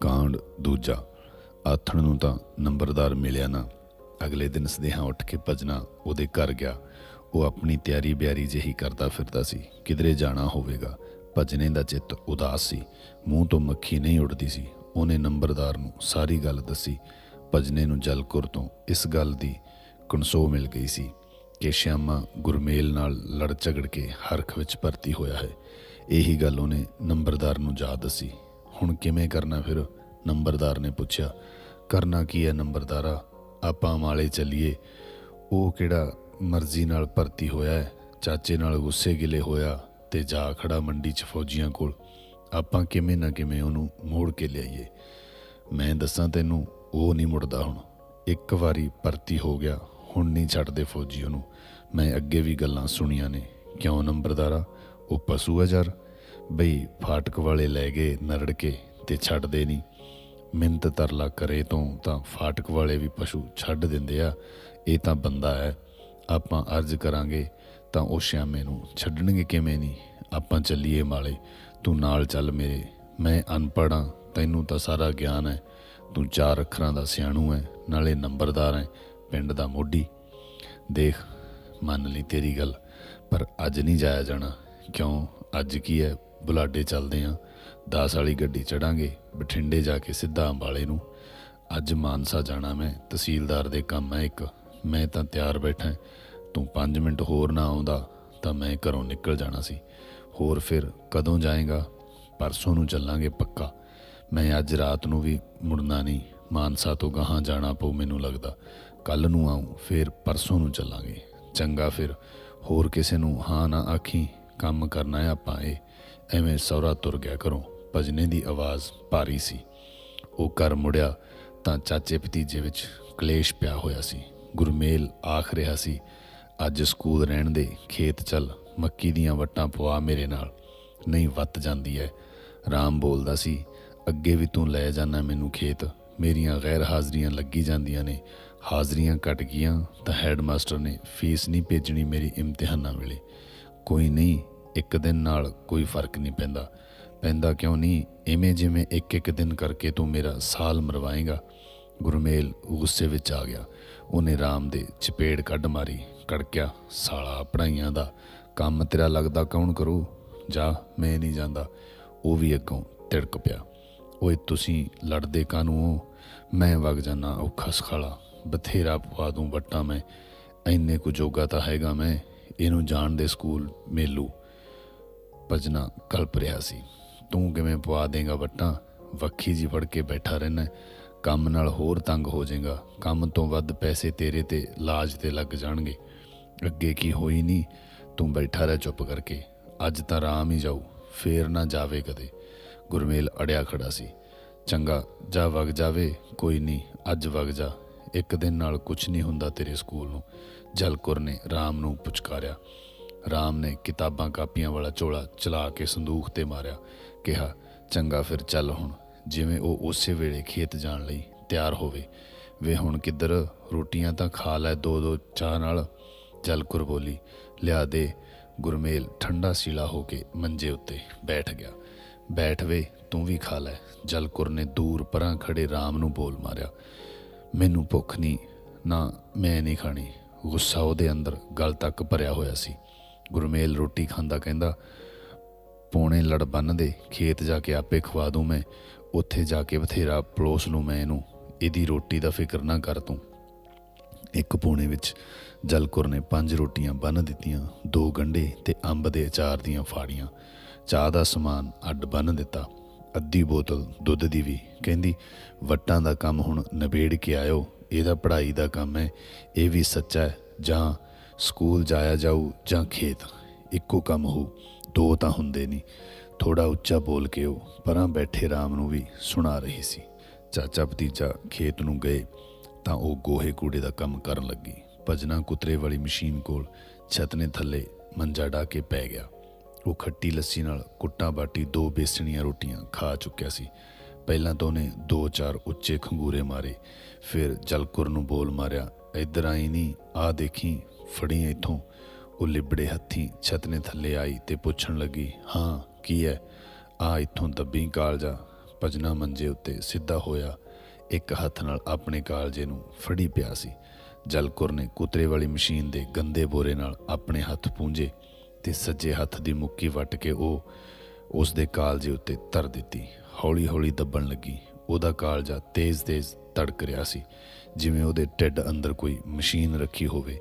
ਕਾਂਡ ਦੂਜਾ। ਆਥਣ ਨੂੰ ਤਾਂ ਨੰਬਰਦਾਰ ਮਿਲਿਆ ਨਾ। ਅਗਲੇ ਦਿਨ ਸਦੇਹਾਂ ਉੱਠ ਕੇ ਭਜਨਾ ਉਹਦੇ ਘਰ ਗਿਆ। ਉਹ ਆਪਣੀ ਤਿਆਰੀ ਬਿਆਰੀ ਜਿਹੀ ਕਰਦਾ ਫਿਰਦਾ ਸੀ। ਕਿਧਰੇ ਜਾਣਾ ਹੋਵੇਗਾ। ਭਜਨੇ ਦਾ ਚਿੱਤ ਉਦਾਸ ਸੀ। ਮੂੰਹ ਤੋਂ ਮੱਖੀ ਨਹੀਂ ਉੱਡਦੀ ਸੀ। ਉਹਨੇ ਨੰਬਰਦਾਰ ਨੂੰ ਸਾਰੀ ਗੱਲ ਦੱਸੀ। ਭਜਨੇ ਨੂੰ ਜਲਕੁਰ ਤੋਂ ਇਸ ਗੱਲ ਦੀ ਕਣਸੋ ਮਿਲ ਗਈ ਸੀ ਕਿ ਸ਼ਿਆਮਾ ਗੁਰਮੇਲ ਨਾਲ ਲੜ ਝਗੜ ਕੇ ਹਰਖ ਵਿੱਚ ਭਰਤੀ ਹੋਇਆ ਹੈ। ਇਹੀ ਗੱਲ ਉਹਨੇ ਨੰਬਰਦਾਰ ਨੂੰ ਜਾ ਦੱਸੀ। ਹੁਣ ਕਿਵੇਂ ਕਰਨਾ ਫਿਰ? ਨੰਬਰਦਾਰ ਨੇ ਪੁੱਛਿਆ। ਕਰਨਾ ਕੀ ਹੈ ਨੰਬਰਦਾਰਾ? ਆਪਾਂ ਮਾਲੇ ਚੱਲੀਏ। ਉਹ ਕਿਹੜਾ ਮਰਜ਼ੀ ਨਾਲ ਭਰਤੀ ਹੋਇਆ ਹੈ। ਚਾਚੇ ਨਾਲ ਗੁੱਸੇ ਗਿਲੇ ਹੋਇਆ ਤੇ ਜਾ ਖੜਾ ਮੰਡੀ 'ਚ ਫੌਜੀਆਂ ਕੋਲ। ਆਪਾਂ ਕਿਵੇਂ ਨਾ ਕਿਵੇਂ ਉਹਨੂੰ ਮੋੜ ਕੇ ਲਿਆਈਏ। ਮੈਂ ਦੱਸਾਂ ਤੈਨੂੰ, ਉਹ ਨਹੀਂ ਮੁੜਦਾ ਹੁਣ। ਇੱਕ ਵਾਰੀ ਭਰਤੀ ਹੋ ਗਿਆ, ਹੁਣ ਨਹੀਂ ਛੱਡਦੇ ਫੌਜੀ ਉਹਨੂੰ। ਮੈਂ ਅੱਗੇ ਵੀ ਗੱਲਾਂ ਸੁਣੀਆਂ ਨੇ। ਕਿਉਂ ਨੰਬਰਦਾਰਾ? ਉਹ ਪਸ਼ੂ ਹੈ ਯਾਰ। ਬਈ ਫਾਟਕ ਵਾਲੇ ਲੈ ਗਏ ਨਰੜ ਕੇ ਤੇ ਛੱਡਦੇ ਨਹੀਂ। ਮਿੰਤ ਤਰਲਾ ਕਰੇ ਤੋਂ ਤਾਂ ਫਾਟਕ ਵਾਲੇ ਵੀ ਪਸ਼ੂ ਛੱਡ ਦਿੰਦੇ ਆ। ਇਹ ਤਾਂ ਬੰਦਾ ਹੈ। ਆਪਾਂ ਅਰਜ਼ ਕਰਾਂਗੇ ਤਾਂ ਉਹ ਸ਼ਿਆਮੇ ਨੂੰ ਛੱਡਣਗੇ ਕਿਵੇਂ ਨਹੀਂ? ਆਪਾਂ ਚੱਲੀਏ ਮਾਲੇ। ਤੂੰ ਨਾਲ ਚੱਲ ਮੇਰੇ। ਮੈਂ ਅਨਪੜ੍ਹਾਂ ਤੈਨੂੰ ਤਾਂ ਸਾਰਾ ਗਿਆਨ ਹੈ। ਤੂੰ ਚਾਰ ਅੱਖਰਾਂ ਦਾ ਸਿਆਣੂ ਹੈ। ਨਾਲੇ ਨੰਬਰਦਾਰ ਹੈ। ਪਿੰਡ ਦਾ ਮੋਢੀ। ਦੇਖ, ਮੰਨ ਲਈ ਤੇਰੀ ਗੱਲ। ਪਰ ਅੱਜ ਨਹੀਂ ਜਾਇਆ ਜਾਣਾ। ਕਿਉਂ? ਅੱਜ ਕੀ ਹੈ? ਬੁਲਾਡੇ ਚੱਲਦੇ ਆਂ। 10 ਵਾਲੀ ਗੱਡੀ ਚੜਾਂਗੇ, ਬਠਿੰਡੇ ਜਾ ਕੇ ਸਿੱਧਾ ਅੰਬਾਲੇ ਨੂੰ। ਅੱਜ ਮਾਨਸਾ ਜਾਣਾ ਮੈਂ, ਤਹਿਸੀਲਦਾਰ ਦੇ ਕੰਮ ਹੈ ਇੱਕ। ਮੈਂ ਤਾਂ ਤਿਆਰ ਬੈਠਾ ਤੂੰ 5 ਮਿੰਟ ਹੋਰ ਨਾ ਆਉਂਦਾ, ਤਾਂ ਮੈਂ ਘਰੋਂ ਨਿਕਲ ਜਾਣਾ ਸੀ। ਹੋਰ ਫਿਰ ਕਦੋਂ ਜਾਏਗਾ? ਪਰਸੋਂ ਨੂੰ ਚੱਲਾਂਗੇ ਪੱਕਾ। ਮੈਂ ਅੱਜ ਰਾਤ ਨੂੰ ਵੀ ਮੁੜਨਾ ਨਹੀਂ। ਮਾਨਸਾ ਤੋਂ ਗਾਹਾਂ ਜਾਣਾ ਪਊ ਮੈਨੂੰ ਲੱਗਦਾ। ਕੱਲ ਨੂੰ ਆਉਂ ਫਿਰ ਪਰਸੋਂ ਨੂੰ ਚੱਲਾਂਗੇ। ਚੰਗਾ ਫਿਰ, ਹੋਰ ਕਿਸੇ ਨੂੰ ਹਾਂ ਨਾ ਆਖੀ, ਕੰਮ ਕਰਨਾ ਹੈ ਆਪਾਂ ਇਹ। ਐਵੇਂ ਸੌਰਾ ਤੁਰ ਗਿਆ ਘਰੋਂ। ਭਜਨੇ ਦੀ ਆਵਾਜ਼ ਭਾਰੀ ਸੀ। ਉਹ ਘਰ ਮੁੜਿਆ ਤਾਂ ਚਾਚੇ ਭਤੀਜੇ ਵਿੱਚ ਕਲੇਸ਼ ਪਿਆ ਹੋਇਆ ਸੀ। ਗੁਰਮੇਲ ਆਖ ਰਿਹਾ ਸੀ, ਅੱਜ ਸਕੂਲ ਰਹਿਣ ਦੇ, ਖੇਤ ਚੱਲ, ਮੱਕੀ ਦੀਆਂ ਵੱਟਾਂ ਪਵਾ ਮੇਰੇ ਨਾਲ। ਨਹੀਂ ਵੱਤ ਜਾਂਦੀ ਹੈ ਰਾਮ ਬੋਲਦਾ ਸੀ, ਅੱਗੇ ਵੀ ਤੂੰ ਲੈ ਜਾਣਾ ਮੈਨੂੰ ਖੇਤ। ਮੇਰੀਆਂ ਗੈਰ ਹਾਜ਼ਰੀਆਂ ਲੱਗੀ ਜਾਂਦੀਆਂ ਨੇ। ਹਾਜ਼ਰੀਆਂ ਘਟ ਗਈਆਂ ਤਾਂ ਹੈਡਮਾਸਟਰ ਨੇ ਫੀਸ ਨਹੀਂ ਭੇਜਣੀ ਮੇਰੀ ਇਮਤਿਹਾਨਾਂ ਵੇਲੇ। ਕੋਈ ਨਹੀਂ ਇੱਕ ਦਿਨ ਨਾਲ ਕੋਈ ਫ਼ਰਕ ਨਹੀਂ ਪੈਂਦਾ। ਪੈਂਦਾ ਕਿਉਂ ਨਹੀਂ? ਐਵੇਂ ਜਿਵੇਂ ਇੱਕ ਇੱਕ ਦਿਨ ਕਰਕੇ ਤੂੰ ਮੇਰਾ ਸਾਲ ਮਰਵਾਏਗਾ। ਗੁਰਮੇਲ ਗੁੱਸੇ ਵਿੱਚ ਆ ਗਿਆ। ਉਹਨੇ ਰਾਮ ਦੇ ਚਪੇੜ ਕੱਢ ਮਾਰੀ। ਕੜਕਿਆ, ਸਾਲਾ ਪੜਾਈਆਂ ਦਾ। ਕੰਮ ਤੇਰਾ ਲੱਗਦਾ ਕੌਣ ਕਰੂ? ਜਾ, ਮੈਂ ਨਹੀਂ ਜਾਂਦਾ। ਉਹ ਵੀ ਅੱਗੋਂ ਤਿੜਕ ਪਿਆ। ਓਏ, ਤੁਸੀਂ ਲੜਦੇ ਕਾਨੂੰ ਹੋ? ਮੈਂ ਵਗ ਜਾਣਾ ਔਖਾ ਸਖਾਲਾ। ਬਥੇਰਾ ਪਵਾ ਦੂੰ ਵੱਟਾਂ ਮੈਂ। ਐਨੇ ਕੁ ਜੋਗਾ ਤਾਂ ਹੈਗਾ ਮੈਂ। ਇਹਨੂੰ ਜਾਣ ਦੇ ਸਕੂਲ, ਮੇਲੂ। ਭਜਨਾ ਕਲਪ ਰਿਹਾ ਸੀ। ਤੂੰ ਕਿਵੇਂ ਪਵਾ ਦੇਗਾ ਵੱਟਾਂ? ਵੱਖੀ ਜੀ ਫੜ ਕੇ ਬੈਠਾ ਰਹਿਣਾ ਕੰਮ ਨਾਲ ਹੋਰ ਤੰਗ ਹੋ ਜਾਏਗਾ। ਕੰਮ ਤੋਂ ਵੱਧ ਪੈਸੇ ਤੇਰੇ ਤੇ ਲਾਜ ਤੇ ਲੱਗ ਜਾਣਗੇ। ਅੱਗੇ ਕੀ ਹੋਈ ਨਹੀਂ ਤੂੰ ਬੈਠਾ ਰਹਿ ਚੁੱਪ ਕਰਕੇ। ਅੱਜ ਤਾਂ ਆਰਾਮ ਹੀ ਜਾਊ। ਫੇਰ ਨਾ ਜਾਵੇ ਕਦੇ। ਗੁਰਮੇਲ ਅੜਿਆ ਖੜਾ ਸੀ। ਚੰਗਾ, ਜਾ ਵਗ ਜਾਵੇ। ਕੋਈ ਨਹੀਂ ਅੱਜ ਵਗ ਜਾ। ਇੱਕ ਦਿਨ ਨਾਲ ਕੁਝ ਨਹੀਂ ਹੁੰਦਾ ਤੇਰੇ ਸਕੂਲ ਨੂੰ। ਜਲਕੁਰ ਨੇ ਰਾਮ ਨੂੰ ਪੁਚਕਾਰਿਆ। ਰਾਮ ਨੇ ਕਿਤਾਬਾਂ ਕਾਪੀਆਂ ਵਾਲਾ ਝੋਲਾ ਚਲਾ ਕੇ ਸੰਦੂਖ ਤੇ ਮਾਰਿਆ। ਕਿਹਾ, ਚੰਗਾ ਫਿਰ ਚੱਲ ਹੁਣ, ਜਿਵੇਂ ਉਹ ਉਸੇ ਵੇਲੇ ਖੇਤ ਜਾਣ ਲਈ ਤਿਆਰ ਹੋਵੇ। ਵੇ ਹੁਣ ਕਿੱਧਰ? ਰੋਟੀਆਂ ਤਾਂ ਖਾ ਲੈ ਦੋ ਦੋ ਚਾਹ ਨਾਲ। ਜਲਕੁਰ ਬੋਲੀ ਲਿਆ ਦੇ। ਗੁਰਮੇਲ ਠੰਡਾ ਸੀਲਾ ਹੋ ਕੇ ਮੰਜੇ ਉੱਤੇ ਬੈਠ ਗਿਆ। ਬੈਠ ਵੇ, ਤੂੰ ਵੀ ਖਾ ਲੈ। ਜਲਕੁਰ ਨੇ ਦੂਰ ਪਰਾਂ ਖੜੇ ਰਾਮ ਨੂੰ ਬੋਲ ਮਾਰਿਆ। ਮੈਨੂੰ ਭੁੱਖ ਨਹੀਂ ਨਾ ਮੈਂ ਨਹੀਂ ਖਾਣੀ। ਗੁੱਸਾ ਉਹਦੇ ਅੰਦਰ ਗਲ ਤੱਕ ਭਰਿਆ ਹੋਇਆ ਸੀ। ਗੁਰਮੇਲ ਰੋਟੀ ਖਾਂਦਾ ਕਹਿੰਦਾ, ਪੌਣੇ ਲੜ ਬੰਨ ਖੇਤ ਜਾ ਕੇ ਆਪੇ ਖਵਾ ਦੂੰ ਮੈਂ, ਉੱਥੇ ਜਾ ਕੇ ਬਥੇਰਾ ਪਲੋਸ ਲੂੰ ਮੈਂ ਇਹਨੂੰ, ਇਹਦੀ ਰੋਟੀ ਦਾ ਫਿਕਰ ਨਾ ਕਰ ਤੂੰ। ਇੱਕ ਪੌਣੇ ਵਿੱਚ ਜਲਕੁਰ ਨੇ ਪੰਜ ਰੋਟੀਆਂ ਬੰਨ ਦਿੱਤੀਆਂ, ਦੋ ਗੰਢੇ ਤੇ ਅੰਬ ਦੇ ਅਚਾਰ ਦੀਆਂ ਫਾੜੀਆਂ। ਚਾਹ ਦਾ ਸਮਾਨ ਅੱਡ ਬੰਨ ਦਿੱਤਾ। ਅੱਧੀ ਬੋਤਲ ਦੁੱਧ ਦੀ ਵੀ, ਕਹਿੰਦੀ, ਵੱਟਾਂ ਦਾ ਕੰਮ ਹੁਣ ਨਿਬੇੜ ਕੇ ਆਇਓ, ਇਹਦਾ ਪੜ੍ਹਾਈ ਦਾ ਕੰਮ ਹੈ, ਇਹ ਵੀ ਸੱਚਾ ਹੈ, ਜਾਂ ਸਕੂਲ ਜਾਇਆ ਜਾਊ ਜਾਂ ਖੇਤ, ਇੱਕੋ ਕੰਮ ਹੋ ਦੋ ਤਾਂ ਹੁੰਦੇ ਨਹੀਂ ਥੋੜਾ ਉੱਚਾ ਬੋਲ ਕੇ ਉਹ ਪਰਾਂ ਬੈਠੇ ਰਾਮ ਨੂੰ ਵੀ ਸੁਣਾ ਰਹੀ ਸੀ। ਚਾਚਾ ਭਤੀਜਾ ਖੇਤ ਨੂੰ ਗਏ ਤਾਂ ਉਹ ਗੋਹੇ ਕੂੜੇ ਦਾ ਕੰਮ ਕਰਨ ਲੱਗੀ। ਭਜਨਾ ਕੁਤਰੇ ਵਾਲੀ ਮਸ਼ੀਨ ਕੋਲ ਛੱਤ ਨੇ ਥੱਲੇ ਮੰਜਾ ਢਾ ਕੇ ਪੈ ਗਿਆ। ਉਹ ਖੱਟੀ ਲੱਸੀ ਨਾਲ ਕੁੱਟਾਂ ਬਾਟੀ ਦੋ ਬੇਸਣੀਆਂ ਰੋਟੀਆਂ ਖਾ ਚੁੱਕਿਆ ਸੀ। ਪਹਿਲਾਂ ਤਾਂ ਉਹਨੇ ਦੋ ਚਾਰ ਉੱਚੇ ਖੰਗੂਰੇ ਮਾਰੇ, ਫਿਰ ਜਲਕੁਰ ਨੂੰ ਬੋਲ ਮਾਰਿਆ, ਇੱਧਰ ਆਈ ਨਹੀਂ ਆ ਦੇਖੀ ਫੜੀ ਇੱਥੋਂ। ਉਹ ਲਿਬੜੇ ਹੱਥੀ ਛੱਤ ਥੱਲੇ ਆਈ ਤੇ ਪੁੱਛਣ ਲੱਗੀ, ਹਾਂ, ਕੀ ਹੈ ਆ ਇੱਥੋਂ ਦੱਬੀ ਕਾਲਜਾ ਭਜਨਾ ਮੰਜੇ ਉੱਤੇ ਸਿੱਧਾ ਹੋਇਆ। ਇੱਕ ਹੱਥ ਨਾਲ ਆਪਣੇ ਕਾਲਜੇ ਨੂੰ ਫੜੀ ਪਿਆ ਸੀ। ਜਲਕੁਰ ਨੇ ਕੁਤਰੇ ਵਾਲੀ ਮਸ਼ੀਨ ਦੇ ਗੰਦੇ ਬੋਰੇ ਨਾਲ ਆਪਣੇ ਹੱਥ ਪੂੰਝੇ ਤੇ ਸੱਜੇ ਹੱਥ ਦੀ ਮੁੱਕੀ ਵੱਟ ਕੇ ਉਹ ਉਸ ਦੇ ਕਾਲਜੇ ਉੱਤੇ ਧਰ ਦਿੱਤੀ। ਹੌਲੀ-ਹੌਲੀ ਦੱਬਣ ਲੱਗੀ। ਉਹਦਾ ਕਾਲਜਾ ਤੇਜ਼-ਤੇਜ਼ ਧੜਕ ਰਿਹਾ ਸੀ। ਜਿਵੇਂ ਉਹਦੇ ਢਿੱਡ ਅੰਦਰ ਕੋਈ ਮਸ਼ੀਨ ਰੱਖੀ ਹੋਵੇ।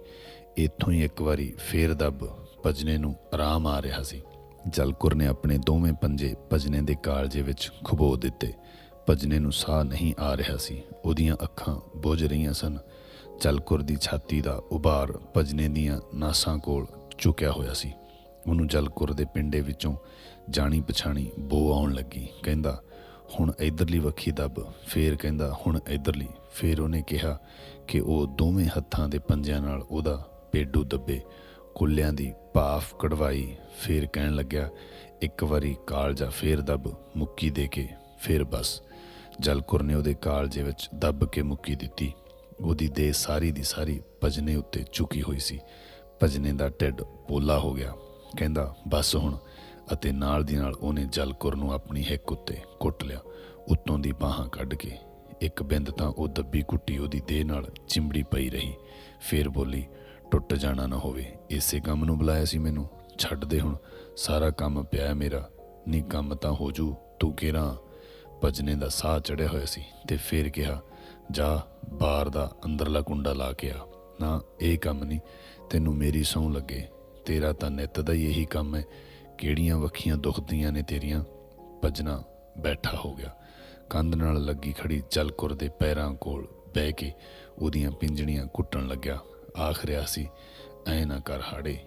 ਇੱਥੋਂ ਹੀ ਇੱਕ ਵਾਰੀ ਫੇਰ ਦੱਬ ਭਜਨੇ ਨੂੰ ਆਰਾਮ ਆ ਰਿਹਾ ਸੀ। ਜਲਕੁਰ ਨੇ ਆਪਣੇ ਦੋਵੇਂ ਪੰਜੇ ਭਜਨੇ ਦੇ ਕਾਲਜੇ ਵਿੱਚ ਖਬੋ ਦਿੱਤੇ। ਭਜਨੇ ਨੂੰ ਸਾਹ ਨਹੀਂ ਆ ਰਿਹਾ ਸੀ। ਉਹਦੀਆਂ ਅੱਖਾਂ ਬੁਝ ਰਹੀਆਂ ਸਨ। ਜਲਕੁਰ ਦੀ ਛਾਤੀ ਦਾ ਉਭਾਰ ਭਜਨੇ ਦੀਆਂ ਨਾਸਾਂ ਕੋਲ ਝੁਕਿਆ ਹੋਇਆ ਸੀ। ਉਹਨੂੰ ਜਲਕੁਰ ਦੇ ਪਿੰਡੇ ਵਿੱਚੋਂ ਜਾਣੀ ਪਛਾਣੀ ਬੋ ਆਉਣ ਲੱਗੀ। ਕਹਿੰਦਾ, ਹੁਣ ਇਧਰਲੀ ਵੱਖੀ ਦੱਬ। ਫੇਰ ਕਹਿੰਦਾ, ਹੁਣ ਇਧਰਲੀ। ਫੇਰ ਉਹਨੇ ਕਿਹਾ ਕਿ ਉਹ ਦੋਵੇਂ ਹੱਥਾਂ ਦੇ ਪੰਜਿਆਂ ਨਾਲ ਉਹਦਾ ਪੇਡੂ ਦੱਬੇ, ਕੁੱਲਿਆਂ ਦੀ ਭਾਫ ਕਢਵਾਈ, ਫੇਰ ਕਹਿਣ ਲੱਗਿਆ, ਇੱਕ ਵਾਰੀ ਕਾਲਜਾ ਫੇਰ ਦੱਬ, ਮੁੱਕੀ ਦੇ ਕੇ, ਫੇਰ ਬਸ। ਜਲਕੁਰ ਨੇ ਉਹਦੇ ਕਾਲਜੇ ਵਿੱਚ ਦੱਬ ਕੇ ਮੁੱਕੀ ਦਿੱਤੀ। ਉਹਦੀ ਦੇਹ ਸਾਰੀ ਦੀ ਸਾਰੀ ਭਜਨੇ ਉੱਤੇ ਝੁਕੀ ਹੋਈ ਸੀ। ਭਜਨੇ ਦਾ ਢਿੱਡ ਪੋਲਾ ਹੋ ਗਿਆ। ਕਹਿੰਦਾ, ਬਸ ਹੁਣ। ਅਤੇ ਨਾਲ ਦੀ ਨਾਲ ਉਹਨੇ ਜਲਕੁਰ ਨੂੰ ਆਪਣੀ ਹਿੱਕ ਉੱਤੇ ਕੁੱਟ ਲਿਆ, ਉੱਤੋਂ ਦੀ ਬਾਹਾਂ ਕੱਢ ਕੇ। ਇੱਕ ਬਿੰਦ ਤਾਂ ਉਹ ਦੱਬੀ ਕੁੱਟੀ ਉਹਦੀ ਦੇਹ ਨਾਲ ਚਿੰਬੜੀ ਪਈ ਰਹੀ। ਫੇਰ ਬੋਲੀ ਟੁੱਟ ਜਾਣਾ ਨਾ ਹੋਵੇ। ਇਸੇ ਕੰਮ ਨੂੰ ਬੁਲਾਇਆ ਸੀ ਮੈਨੂੰ। ਛੱਡ ਦੇ ਹੁਣ। ਸਾਰਾ ਕੰਮ ਪਿਆ ਮੇਰਾ। ਨਹੀਂ ਕੰਮ ਤਾਂ ਹੋ ਜੂ। ਤੂੰ ਕਿਹੜਾ? ਭਜਨੇ ਦਾ ਸਾਹ ਚੜਿਆ ਹੋਇਆ ਸੀ ਤੇ ਫੇਰ ਕਿਹਾ, ਜਾ ਬਾਰ ਦਾ ਅੰਦਰਲਾ ਕੁੰਡਾ ਲਾ ਕੇ ਆ। ਨਾ, ਇਹ ਕੰਮ ਨਹੀਂ ਤੈਨੂੰ ਮੇਰੀ ਸੌਂ ਲੱਗੇ। ਤੇਰਾ ਤਾਂ ਨਿੱਤ ਦਾ ਹੀ ਇਹੀ ਕੰਮ ਹੈ। ਕਿਹੜੀਆਂ ਵੱਖੀਆਂ ਦੁਖਦੀਆਂ ਨੇ ਤੇਰੀਆਂ? ਭਜਨਾ ਬੈਠਾ ਹੋ ਗਿਆ। ਕੰਧ ਨਾਲ ਲੱਗੀ ਖੜੀ ਜਲਕੁਰ ਦੇ ਪੈਰਾਂ ਕੋਲ ਬਹਿ ਕੇ ਉਹਦੀਆਂ ਪਿੰਜਣੀਆਂ ਕੁੱਟਣ ਲੱਗਿਆ। ਆਖ ਰਿਹਾ ਸੀ, ਐ ਨਾ ਕਰ ਹਾੜੇ,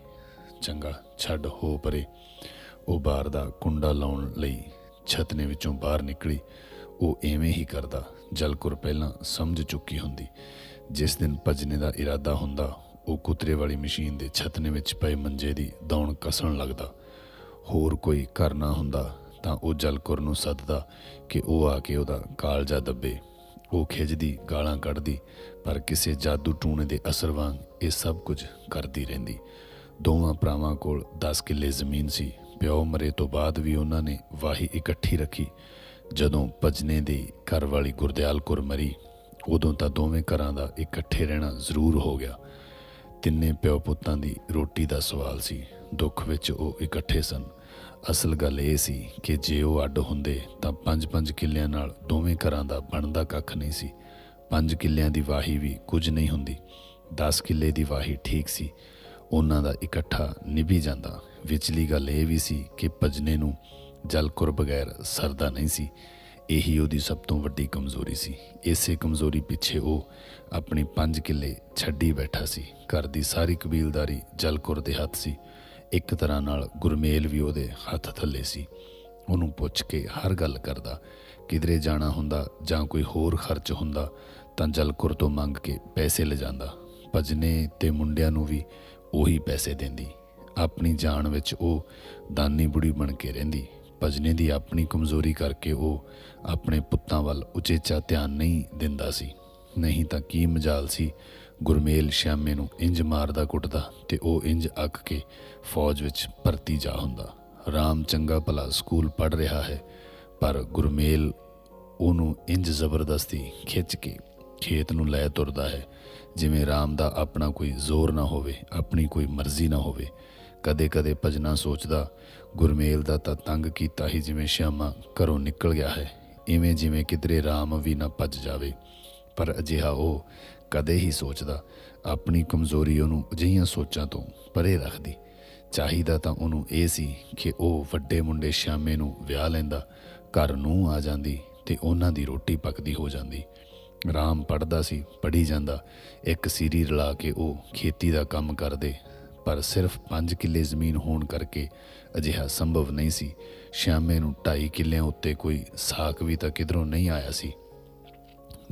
ਚੰਗਾ ਛੱਡ ਹੋ ਪਰੇ। ਉਹ ਬਾਰ ਦਾ ਕੁੰਡਾ ਲਾਉਣ ਲਈ ਛਤਨੇ ਵਿੱਚੋਂ ਬਾਹਰ ਨਿਕਲੀ। ਉਹ ਐਵੇਂ ਹੀ ਕਰਦਾ, ਜਲਕੁਰ ਪਹਿਲਾਂ ਸਮਝ ਚੁੱਕੀ ਹੁੰਦੀ। ਜਿਸ ਦਿਨ ਭਜਨੇ ਦਾ ਇਰਾਦਾ ਹੁੰਦਾ, ਉਹ ਕੁਤਰੇ ਵਾਲੀ ਮਸ਼ੀਨ ਦੇ ਛਤਨੇ ਵਿੱਚ ਪਏ ਮੰਜੇ ਦੀ ਦੌਣ ਕਸਣ ਲੱਗਦਾ। ਹੋਰ ਕੋਈ ਘਰ ਨਾ ਹੁੰਦਾ, ਤਾਂ ਉਹ ਜਲਕੁਰ ਨੂੰ ਸੱਦਦਾ ਕਿ ਉਹ ਆ ਕੇ ਉਹਦਾ ਕਾਲਜਾ ਦੱਬੇ। ਉਹ ਖਿੱਚਦੀ ਗਾਲਾਂ ਕੱਢਦੀ, ਪਰ ਕਿਸੇ ਜਾਦੂ ਟੂਣੇ ਦੇ ਅਸਰ ਵਾਂਗ ਇਹ ਸਭ ਕੁਝ ਕਰਦੀ ਰਹਿੰਦੀ। ਦੋਵਾਂ ਭਰਾਵਾਂ ਕੋਲ 10 ਕਿੱਲੇ ਜ਼ਮੀਨ ਸੀ। ਪਿਓ ਮਰੇ ਤੋਂ ਬਾਅਦ ਵੀ ਉਹਨਾਂ ਨੇ ਵਾਹੀ ਇਕੱਠੀ ਰੱਖੀ। ਜਦੋਂ ਭਜਨੇ ਦੀ ਘਰ ਵਾਲੀ ਗੁਰਦਿਆਲ ਕੌਰ ਮਰੀ, ਉਦੋਂ ਤਾਂ ਦੋਵੇਂ ਘਰਾਂ ਦਾ ਇਕੱਠੇ ਰਹਿਣਾ ਜ਼ਰੂਰ ਹੋ ਗਿਆ। ਤਿੰਨੇ ਪਿਓ ਪੁੱਤਾਂ ਦੀ ਰੋਟੀ ਦਾ ਸਵਾਲ ਸੀ। ਦੁੱਖ ਵਿੱਚ ਉਹ ਇਕੱਠੇ ਸਨ। ਅਸਲ ਗੱਲ ਇਹ ਸੀ ਕਿ ਜੇ ਉਹ ਅੱਡ ਹੁੰਦੇ ਤਾਂ ਪੰਜ-ਪੰਜ ਕਿੱਲਿਆਂ ਨਾਲ ਦੋਵੇਂ ਘਰਾਂ ਦਾ ਬਣਦਾ ਕੱਖ ਨਹੀਂ ਸੀ। ਪੰਜ ਕਿੱਲਿਆਂ ਦੀ ਵਾਹੀ ਵੀ ਕੁਝ ਨਹੀਂ ਹੁੰਦੀ। 10 ਕਿੱਲੇ ਦੀ ਵਾਹੀ ਠੀਕ ਸੀ। ਉਹਨਾਂ ਦਾ ਇਕੱਠਾ ਨਿਭੀ ਜਾਂਦਾ। ਵਿਚਲੀ ਗੱਲ ਇਹ ਵੀ ਸੀ ਕਿ ਭਜਨੇ ਨੂੰ ਜਲਕੁਰ ਬਗੈਰ ਸਰਦਾ ਨਹੀਂ ਸੀ। ਇਹੀ ਉਹਦੀ ਸਭ ਤੋਂ ਵੱਡੀ ਕਮਜ਼ੋਰੀ ਸੀ। ਇਸੇ ਕਮਜ਼ੋਰੀ ਪਿੱਛੇ ਉਹ ਆਪਣੀ 5 ਕਿੱਲੇ ਛੱਡੀ ਬੈਠਾ ਸੀ। ਘਰ ਦੀ ਸਾਰੀ ਕਬੀਲਦਾਰੀ ਜਲਕੁਰ ਦੇ ਹੱਥ ਸੀ। ਇੱਕ ਤਰ੍ਹਾਂ ਨਾਲ ਗੁਰਮੇਲ ਵੀ ਉਹਦੇ ਹੱਥ ਥੱਲੇ ਸੀ। ਉਹਨੂੰ ਪੁੱਛ ਕੇ ਹਰ ਗੱਲ ਕਰਦਾ, ਕਿਧਰੇ ਜਾਣਾ ਹੁੰਦਾ ਜਾਂ ਕੋਈ ਹੋਰ ਖਰਚ ਹੁੰਦਾ ਤਾਂ ਜਲਕੁਰ ਤੋਂ ਮੰਗ ਕੇ ਪੈਸੇ ਲਿਜਾਂਦਾ ਭਜਨੇ ਤੇ ਮੁੰਡਿਆਂ ਨੂੰ ਵੀ ਉਹੀ ਪੈਸੇ ਦਿੰਦੀ। ਆਪਣੀ ਜਾਨ ਵਿੱਚ ਉਹ ਦਾਨੀ ਬੁੜੀ ਬਣ ਕੇ ਰਹਿੰਦੀ। ਭਜਨੇ ਦੀ ਆਪਣੀ ਕਮਜ਼ੋਰੀ ਕਰਕੇ ਉਹ ਆਪਣੇ ਪੁੱਤਾਂ ਵੱਲ ਉਚੇਚਾ ਧਿਆਨ ਨਹੀਂ ਦਿੰਦਾ ਸੀ। ਨਹੀਂ ਤਾਂ ਕੀ ਮਜਾਲ ਸੀ ਗੁਰਮੇਲ ਸ਼ਾਮੇ ਨੂੰ ਇੰਜ ਮਾਰਦਾ ਕੁੱਟਦਾ ਤੇ ਉਹ ਇੰਜ ਅੱਕ ਕੇ ਫੌਜ ਵਿੱਚ ਭਰਤੀ ਜਾ ਹੁੰਦਾ। ਰਾਮ ਚੰਗਾ ਭਲਾ ਸਕੂਲ ਪੜ ਰਿਹਾ ਹੈ, ਪਰ ਗੁਰਮੇਲ ਉਹਨੂੰ ਇੰਜ ਜ਼ਬਰਦਸਤੀ ਖਿੱਚ ਕੇ ਖੇਤ ਨੂੰ ਲੈ ਤੁਰਦਾ ਹੈ। ਜਿਵੇਂ ਰਾਮ ਦਾ ਆਪਣਾ ਕੋਈ ਜ਼ੋਰ ਨਾ ਹੋਵੇ, ਆਪਣੀ ਕੋਈ ਮਰਜ਼ੀ ਨਾ ਹੋਵੇ। ਕਦੇ-ਕਦੇ ਭਜਨਾ ਸੋਚਦਾ, ਗੁਰਮੇਲ ਦਾ ਤਾਂ ਤੰਗ ਕੀਤਾ ਹੀ ਜਿਵੇਂ ਸ਼ਿਆਮਾ ਘਰੋਂ ਨਿਕਲ ਗਿਆ ਹੈ। ਇਵੇਂ ਜਿਵੇਂ ਕਿਧਰੇ ਰਾਮ ਵੀ ਨਾ ਭੱਜ ਜਾਵੇ। ਪਰ ਅਜਿਹਾ ਉਹ ਕਦੇ ਹੀ ਸੋਚਦਾ, ਆਪਣੀ ਕਮਜ਼ੋਰੀ ਉਹਨੂੰ ਅਜਿਹੀਆਂ ਸੋਚਾਂ ਤੋਂ ਪਰੇ ਰੱਖਦੀ। ਚਾਹੀਦਾ ਤਾਂ ਉਹਨੂੰ ਇਹ ਸੀ ਕਿ ਉਹ ਵੱਡੇ ਮੁੰਡੇ ਸ਼ਾਮੇ ਨੂੰ ਵਿਆਹ ਲੈਂਦਾ, ਘਰ ਨੂੰ ਆ ਜਾਂਦੀ ਤੇ ਉਹਨਾਂ ਦੀ ਰੋਟੀ ਪੱਕਦੀ ਹੋ ਜਾਂਦੀ। ਰਾਮ ਪੜਦਾ ਸੀ ਪੜੀ ਜਾਂਦਾ, ਇੱਕ ਸੀਰੀ ਰਲਾ ਕੇ ਉਹ ਖੇਤੀ ਦਾ ਕੰਮ ਕਰਦੇ, ਪਰ ਸਿਰਫ 5 ਕਿੱਲੇ ਜ਼ਮੀਨ ਹੋਣ ਕਰਕੇ ਅਜਿਹਾ ਸੰਭਵ ਨਹੀਂ ਸੀ। ਸ਼ਾਮੇ ਨੂੰ 2.5 ਕਿੱਲਿਆਂ ਉੱਤੇ ਕੋਈ ਸਾਕ ਵੀ ਤਾਂ ਕਿਧਰੋਂ ਨਹੀਂ ਆਇਆ ਸੀ।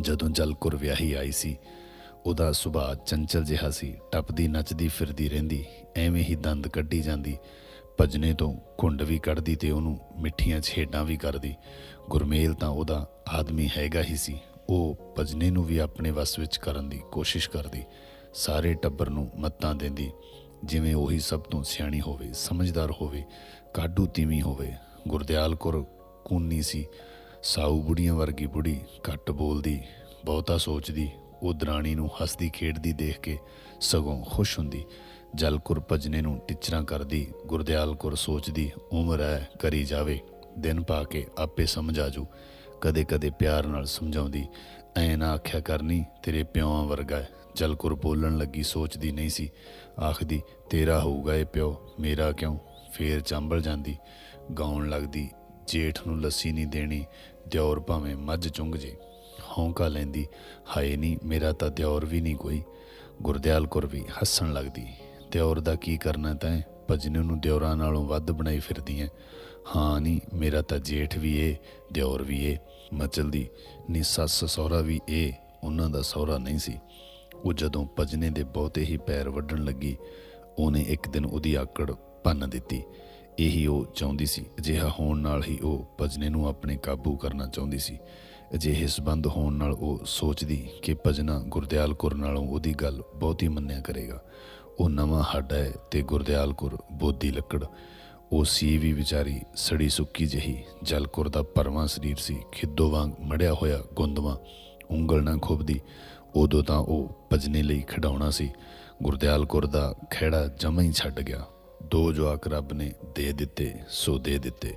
ਜਦੋਂ ਜਲਕੁਰ ਵਿਆਹੀ ਆਈ ਸੀ ਉਹਦਾ ਸੁਭਾਅ ਚੰਚਲ ਜਿਹਾ ਸੀ। ਟੱਪਦੀ, ਨੱਚਦੀ, ਫਿਰਦੀ ਰਹਿੰਦੀ, ਐਵੇਂ ਹੀ ਦੰਦ ਕੱਢੀ ਜਾਂਦੀ। ਭਜਨੇ ਤੋਂ ਘੁੰਡ ਵੀ ਕੱਢਦੀ ਤੇ ਉਹਨੂੰ ਮਿੱਠੀਆਂ ਛੇਡਾਂ ਵੀ ਕਰਦੀ। ਗੁਰਮੇਲ ਤਾਂ ਉਹਦਾ ਆਦਮੀ ਹੈਗਾ ਹੀ ਸੀ। ਉਹ ਭਜਨੇ ਨੂੰ ਵੀ ਆਪਣੇ ਵਸ ਵਿੱਚ ਕਰਨ ਦੀ ਕੋਸ਼ਿਸ਼ ਕਰਦੀ। ਸਾਰੇ ਟੱਬਰ ਨੂੰ ਮੱਤਾਂ ਦਿੰਦੀ। ਜਿਵੇਂ ਉਹੀ ਸਭ ਤੋਂ ਸਿਆਣੀ ਹੋਵੇ, ਸਮਝਦਾਰ ਹੋਵੇ ਕਾਡੂ ਤੀਵੀਂ ਹੋਵੇ। ਗੁਰਦਿਆਲ ਕੌਰ ਕੂਨੀ ਸੀ। ਸਾਊ ਬੁੜੀਆਂ ਵਰਗੀ ਬੁੜੀ ਘੱਟ ਬੋਲਦੀ, ਬਹੁਤਾ ਸੋਚਦੀ ਉਹ ਦਰਾਣੀ ਨੂੰ ਹੱਸਦੀ ਖੇਡਦੀ ਦੇਖ ਕੇ ਸਗੋਂ ਖੁਸ਼ ਹੁੰਦੀ। ਜਲਕੁਰ ਭਜਨੇ ਨੂੰ ਟਿਚਰਾਂ ਕਰਦੀ, ਗੁਰਦਿਆਲ ਕੁਰ ਸੋਚਦੀ, ਉਮਰ ਹੈ ਕਰੀ ਜਾਵੇ। ਦਿਨ ਪਾ ਕੇ ਆਪੇ ਸਮਝ ਆਜੂ। ਕਦੇ ਕਦੇ ਪਿਆਰ ਨਾਲ ਸਮਝਾਉਂਦੀ, ਐ ਨਾ ਆਖਿਆ ਕਰਨੀ, ਤੇਰੇ ਪਿਓਾਂ ਵਰਗਾ ਜਲਕੁਰ ਬੋਲਣ ਲੱਗੀ, ਸੋਚਦੀ ਨਹੀਂ ਸੀ। ਆਖਦੀ, ਤੇਰਾ ਹੋਊਗਾ ਇਹ ਪਿਓ, ਮੇਰਾ ਕਿਉਂ? ਫੇਰ ਚੰਬਲ ਜਾਂਦੀ, ਗਾਉਣ ਲੱਗਦੀ, ਜੇਠ ਨੂੰ ਲੱਸੀ ਨਹੀਂ ਦੇਣੀ ਦਿਉਰ ਭਾਵੇਂ ਮੱਝ ਚੁੰਗ ਜੇ। ਹੌਂਕਾ ਲੈਂਦੀ, ਹਾਏ ਨਹੀਂ ਮੇਰਾ ਤਾਂ ਦਿਓਰ ਵੀ ਨਹੀਂ ਕੋਈ। ਗੁਰਦਿਆਲ ਕੌਰ ਵੀ ਹੱਸਣ ਲੱਗਦੀ, ਦਿਓਰ ਦਾ ਕੀ ਕਰਨਾ ਤੈਂ? ਭਜਨੇ ਨੂੰ ਦਿਓਰਾਂ ਨਾਲੋਂ ਵੱਧ ਬਣਾਈ ਫਿਰਦੀ ਐ। ਹਾਂ ਨਹੀਂ ਮੇਰਾ ਤਾਂ ਜੇਠ ਵੀ ਏ, ਦਿਓਰ ਵੀ ਏ। ਮਚਲਦੀ ਨੀ ਸੱਸ ਸਹੁਰਾ ਵੀ ਏ, ਉਹਨਾਂ ਦਾ ਸਹੁਰਾ ਨਹੀਂ ਸੀ। ਉਹ ਜਦੋਂ ਭਜਨੇ ਦੇ ਬਹੁਤੇ ਹੀ ਪੈਰ ਵੱਢਣ ਲੱਗੀ, ਉਹਨੇ ਇੱਕ ਦਿਨ ਉਹਦੀ ਆਕੜ ਭੰਨ ਦਿੱਤੀ। ਇਹੀ ਉਹ ਚਾਹੁੰਦੀ ਸੀ, ਅਜਿਹਾ ਹੋਣ ਨਾਲ ਹੀ ਉਹ ਭਜਨੇ ਨੂੰ ਆਪਣੇ ਕਾਬੂ ਕਰਨਾ ਚਾਹੁੰਦੀ ਸੀ। ਅਜਿਹੇ ਸਬੰਧ ਹੋਣ ਨਾਲ ਉਹ ਸੋਚਦੀ ਕਿ ਭਜਨਾ ਗੁਰਦਿਆਲ ਕੁਰ ਨਾਲੋਂ ਉਹਦੀ ਗੱਲ ਬਹੁਤੀ ਮੰਨਿਆ ਕਰੇਗਾ। ਉਹ ਨਵਾਂ ਹੱਡ ਹੈ ਤੇ ਗੁਰਦਿਆਲ ਕੁਰ ਬੋਧੀ ਲੱਕੜ। ਉਹ ਸੀ ਵੀ ਵਿਚਾਰੀ ਸੜੀ ਸੁੱਕੀ ਜਹੀ, ਜਲਕੁਰ ਦਾ ਪਰਮਾ ਸਰੀਰ ਸੀ, ਖਿੱਦੋ ਵਾਂਗ ਮੜਿਆ ਹੋਇਆ ਗੁੰਦਵਾ, ਉਂਗਲ ਨਾ ਖੁੱਬਦੀ ਉਦੋਂ ਤਾਂ ਉਹ ਭਜਨੇ ਲਈ ਖਿਡਾਉਣਾ ਸੀ। ਗੁਰਦਿਆਲ ਕੁਰ ਦਾ ਖਹਿੜਾ ਜਮਾ ਹੀ ਛੱਡ ਗਿਆ। ਦੋ ਜਵਾਕ ਰੱਬ ਨੇ ਦੇ ਦਿੱਤੇ, ਸੋ ਦੇ ਦਿੱਤੇ।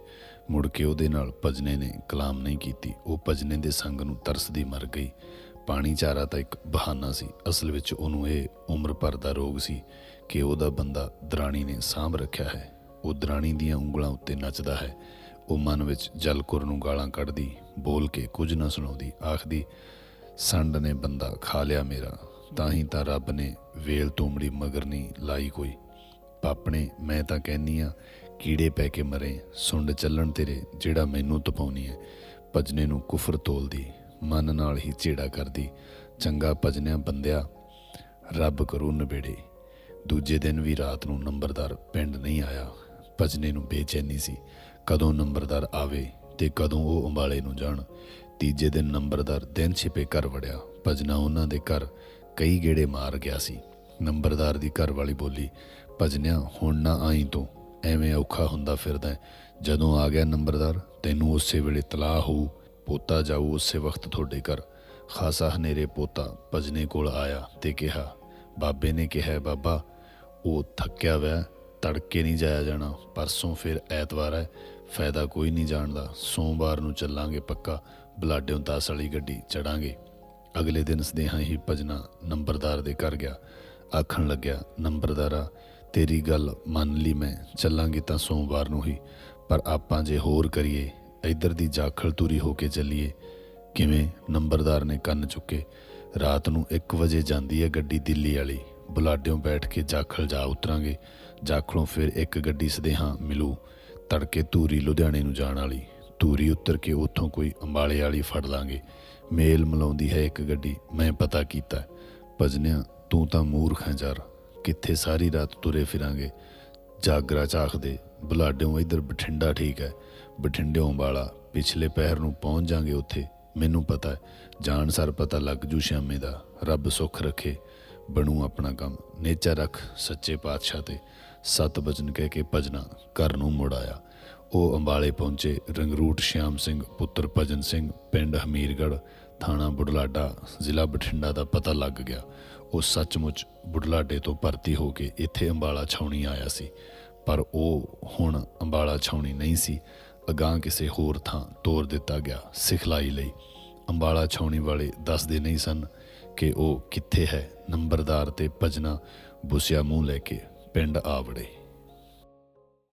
ਮੁੜ ਕੇ ਉਹਦੇ ਨਾਲ ਭਜਨੇ ਨੇ ਕਲਾਮ ਨਹੀਂ ਕੀਤੀ। ਉਹ ਭਜਨੇ ਦੇ ਸੰਗ ਨੂੰ ਤਰਸਦੀ ਮਰ ਗਈ। ਪਾਣੀ ਚਾਰਾ ਤਾਂ ਇੱਕ ਬਹਾਨਾ ਸੀ। ਅਸਲ ਵਿੱਚ ਉਹਨੂੰ ਇਹ ਉਮਰ ਭਰ ਦਾ ਰੋਗ ਸੀ ਕਿ ਉਹਦਾ ਬੰਦਾ ਦਰਾਣੀ ਨੇ ਸਾਂਭ ਰੱਖਿਆ ਹੈ। ਉਹ ਦਰਾਣੀ ਦੀਆਂ ਉਂਗਲਾਂ ਉੱਤੇ ਨੱਚਦਾ ਹੈ। ਉਹ ਮਨ ਵਿੱਚ ਜਲਕੁਰ ਨੂੰ ਗਾਲਾਂ ਕੱਢਦੀ, ਬੋਲ ਕੇ ਕੁਝ ਨਾ ਸੁਣਾਉਂਦੀ, ਆਖਦੀ, ਸੰਡ ਨੇ ਬੰਦਾ ਖਾ ਲਿਆ ਮੇਰਾ, ਤਾਂ ਹੀ ਤਾਂ ਰੱਬ ਨੇ ਵੇਲ ਤੋਮੜੀ ਮਗਰ ਨਹੀਂ ਲਾਈ ਕੋਈ। ਪਾਪਣੇ, ਮੈਂ ਤਾਂ ਕਹਿੰਨੀ ਆ ਕੀੜੇ ਪੈ ਕੇ ਮਰੇ, ਸੁੰਡ ਚੱਲਣ ਤੇਰੇ, ਜਿਹੜਾ ਮੈਨੂੰ ਤਪਾਉਣੀ ਹੈ। ਭਜਨੇ ਨੂੰ ਕੁਫਰ ਤੋਲਦੀ, ਮਨ ਨਾਲ ਹੀ ਝੇੜਾ ਕਰਦੀ, ਚੰਗਾ ਭਜਨਿਆ ਬੰਦਿਆ, ਰੱਬ ਕਰੂ ਨਬੇੜੇ। ਦੂਜੇ ਦਿਨ ਵੀ ਰਾਤ ਨੂੰ ਨੰਬਰਦਾਰ ਪਿੰਡ ਨਹੀਂ ਆਇਆ, ਭਜਨੇ ਨੂੰ ਬੇਚੈਨੀ ਸੀ। ਕਦੋਂ ਨੰਬਰਦਾਰ ਆਵੇ ਤੇ ਕਦੋਂ ਉਹ ਅੰਬਾਲੇ ਨੂੰ ਜਾਣ। ਤੀਜੇ ਦਿਨ ਨੰਬਰਦਾਰ ਦਿਨ ਛਿਪੇ ਘਰ ਵੜਿਆ, ਭਜਨਾ ਉਹਨਾਂ ਦੇ ਘਰ ਕਈ ਗੇੜੇ ਮਾਰ ਗਿਆ ਸੀ। ਨੰਬਰਦਾਰ ਦੀ ਘਰ ਵਾਲੀ ਬੋਲੀ, ਭਜਨਿਆ, ਹੁਣ ਨਾ ਆਈ ਤੂੰ। ਐਵੇਂ ਔਖਾ ਹੁੰਦਾ ਫਿਰਦਾ ਜਦੋਂ ਆ ਗਿਆ ਨੰਬਰਦਾਰ, ਤੈਨੂੰ ਉਸੇ ਵੇਲੇ ਤਲਾਹ ਹੋਊ। ਪੋਤਾ ਜਾਊ ਉਸੇ ਵਕਤ ਤੁਹਾਡੇ ਘਰ। ਖਾਸਾ ਹਨੇਰੇ ਪੋਤਾ ਭਜਨੇ ਕੋਲ ਆਇਆ ਤੇ ਕਿਹਾ, ਬਾਬੇ ਨੇ ਕਿਹਾ, ਬਾਬਾ, ਉਹ ਥੱਕਿਆ ਵੈ, ਤੜਕੇ ਨਹੀਂ ਜਾਇਆ ਜਾਣਾ, ਪਰਸੋਂ ਫਿਰ ਐਤਵਾਰ ਹੈ, ਫਾਇਦਾ ਕੋਈ ਨਹੀਂ ਜਾਣਦਾ। ਸੋਮਵਾਰ ਨੂੰ ਚੱਲਾਂਗੇ ਪੱਕਾ, ਬਲਾਡਿਓਂ 10 ਵਾਲੀ ਗੱਡੀ ਚੜਾਂਗੇ। ਅਗਲੇ ਦਿਨ ਸਦੇਹਾਂ ਹੀ ਭਜਨਾ ਨੰਬਰਦਾਰ ਦੇ ਘਰ ਗਿਆ। ਆਖਣ ਲੱਗਿਆ, ਨੰਬਰਦਾਰਾ ਤੇਰੀ ਗੱਲ ਮੰਨ ਲਈ ਮੈਂ, ਚੱਲਾਂਗੇ ਤਾਂ ਸੋਮਵਾਰ ਨੂੰ ਹੀ। ਪਰ ਆਪਾਂ ਜੇ ਹੋਰ ਕਰੀਏ, ਇੱਧਰ ਦੀ ਜਾਖਲ ਤੂਰੀ ਹੋ ਕੇ ਚੱਲੀਏ। ਕਿਵੇਂ? ਨੰਬਰਦਾਰ ਨੇ ਕੰਨ ਚੁੱਕੇ। ਰਾਤ ਨੂੰ 1 ਵਜੇ ਜਾਂਦੀ ਹੈ ਗੱਡੀ ਦਿੱਲੀ ਵਾਲੀ। ਬੁਲਾਡਿਓਂ ਬੈਠ ਕੇ ਜਾਖਲ ਜਾ ਉਤਰਾਂਗੇ। ਜਾਖਲੋਂ ਫਿਰ ਇੱਕ ਗੱਡੀ ਸਦੇਹਾਂ ਮਿਲੂ। ਤੜਕੇ ਧੂਰੀ ਲੁਧਿਆਣੇ ਨੂੰ ਜਾਣ ਵਾਲੀ। ਧੂਰੀ ਉਤਰ ਕੇ ਉੱਥੋਂ ਕੋਈ ਅੰਬਾਲੇ ਵਾਲੀ ਫੜ ਲਾਂਗੇ। ਮੇਲ ਮਲਾਉਂਦੀ ਹੈ ਇੱਕ ਗੱਡੀ। ਮੈਂ ਪਤਾ ਕੀਤਾ। ਭਜਨਿਆ, ਤੂੰ ਤਾਂ ਮੂਰਖ ਹੈ ਯਾਰ। ਕਿੱਥੇ ਸਾਰੀ ਰਾਤ ਤੁਰੇ ਫਿਰਾਂਗੇ? ਜਾਗਰਾ ਝਾਕਦੇ ਬੁਲਾਡਿਓਂ ਇੱਧਰ ਬਠਿੰਡਾ ਠੀਕ ਹੈ। ਬਠਿੰਡਿਓਂ ਵਾਲਾ, ਪਿਛਲੇ ਪਹਿਰ ਨੂੰ ਪਹੁੰਚ ਜਾਾਂਗੇ ਉੱਥੇ। ਮੈਨੂੰ ਪਤਾ ਹੈ, ਜਾਣ ਸਰ ਪਤਾ ਲੱਗ ਜੂ ਸ਼ਾਮੇ ਦਾ। ਰੱਬ ਸੁੱਖ ਰੱਖੇ, ਬਣੂ ਆਪਣਾ ਕੰਮ। ਨੇਚਾ ਰੱਖ ਸੱਚੇ ਪਾਤਸ਼ਾਹ ਤੇ। ਸਤ ਬਚਨ ਕਹਿ ਕੇ ਭਜਨਾ, ਘਰ ਨੂੰ ਮੁੜ ਆਇਆ। ਉਹ ਅੰਬਾਲੇ ਪਹੁੰਚੇ, ਰੰਗਰੂਟ ਸ਼ਿਆਮ ਸਿੰਘ, ਪੁੱਤਰ ਭਜਨ ਸਿੰਘ, ਪਿੰਡ ਹਮੀਰਗੜ੍ਹ, ਥਾਣਾ ਬੁਢਲਾਡਾ, ਜ਼ਿਲ੍ਹਾ ਬਠਿੰਡਾ ਦਾ ਪਤਾ ਲੱਗ ਗਿਆ। ਉਹ ਸੱਚਮੁੱਚ ਬੁਢਲਾਡੇ ਤੋਂ ਭਰਤੀ ਹੋ ਕੇ ਇੱਥੇ ਅੰਬਾਲਾ ਛਾਉਣੀ ਆਇਆ ਸੀ। ਪਰ ਉਹ ਹੁਣ ਅੰਬਾਲਾ ਛਾਉਣੀ ਨਹੀਂ ਸੀ। ਅਗਾਂਹ ਕਿਸੇ ਹੋਰ ਥਾਂ ਤੋਰ ਦਿੱਤਾ ਗਿਆ ਸਿਖਲਾਈ ਲਈ। ਅੰਬਾਲਾ ਛਾਉਣੀ ਵਾਲੇ ਦੱਸਦੇ ਨਹੀਂ ਸਨ ਕਿ ਉਹ ਕਿੱਥੇ ਹੈ। ਨੰਬਰਦਾਰ ਤੇ ਭਜਨਾ ਬੁਸਿਆ ਮੂੰਹ ਲੈ ਕੇ ਪਿੰਡ ਆ ਵੜੇ।